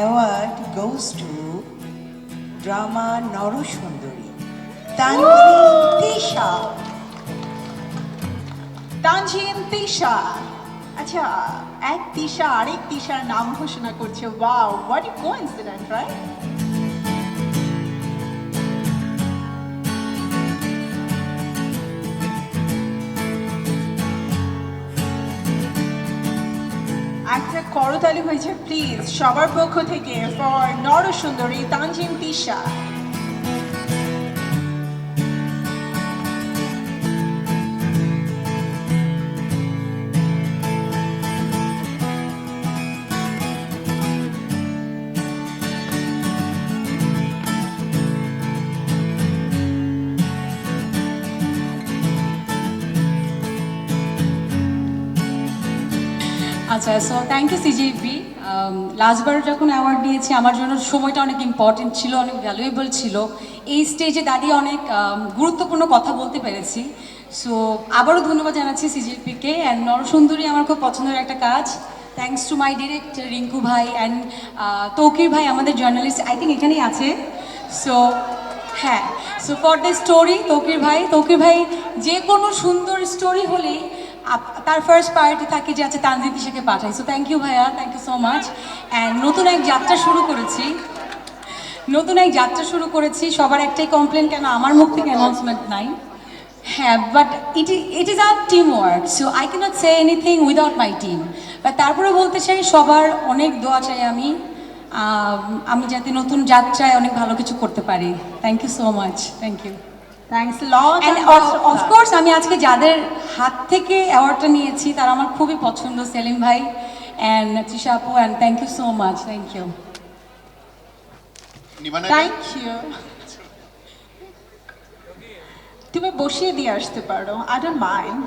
award goes to drama Narosundori Tanjin Tanjin Tisha. আচ্ছা এক তিশা আরেক তিশার নাম ঘোষণা করছে। Wow what you coincidence right একটা করতালি হয়েছে প্লিজ সবার পক্ষ থেকে ফর নরসুন্দরী তানজিম তিশা। আচ্ছা সো থ্যাংক ইউ সিজিপি লাস্টবার যখন অ্যাওয়ার্ড দিয়েছি আমার জন্য সময়টা অনেক ইম্পর্টেন্ট ছিল অনেক ভ্যালুয়েবল ছিল। এই স্টেজে দাঁড়িয়ে অনেক um, গুরুত্বপূর্ণ কথা বলতে পেরেছি। সো আবারও ধন্যবাদ জানাচ্ছি সিজিপিকে অ্যান্ড নরসুন্দরী আমার খুব পছন্দের একটা কাজ। Thanks to my director Rinku ভাই অ্যান্ড তৌকির ভাই আমাদের জার্নালিস্ট আই থিঙ্ক এখানেই আছে। সো হ্যাঁ so for the story Tauqir ভাই তৌকির ভাই যে কোনো সুন্দর স্টোরি হলেই তার ফার্স্ট প্রায়োরিটি থাকে যে আচ্ছা তানজিদ দিশাকে পাঠাই। সো থ্যাংক ইউ ভাইয়া thank you so much and নতুন এক যাত্রা শুরু করেছি। নতুন এক যাত্রা শুরু করেছি। সবার একটাই কমপ্লেন কেন আমার মুখ থেকে অ্যানাউন্সমেন্ট নাই? হ্যাঁ but it it is our team work so I can't say anything without my team but তারপরে বলতে চাই সবার অনেক দোয়া চাই আমি। আমি যাতে নতুন যাত্রায় অনেক ভালো কিছু করতে পারি। Thank you so much thank you thanks lot of course আমি আজকে যাদের হাত থেকে অ্যাওয়ার্ডটা নিয়েছি তারা আমার খুবই পছন্দ সেলিম ভাই অ্যান্ড তৃষা আপু and thank you so much thank you thank you তুমি বসিয়ে দিয়ে আসতে পারো আই ডোন্ট মাইন্ড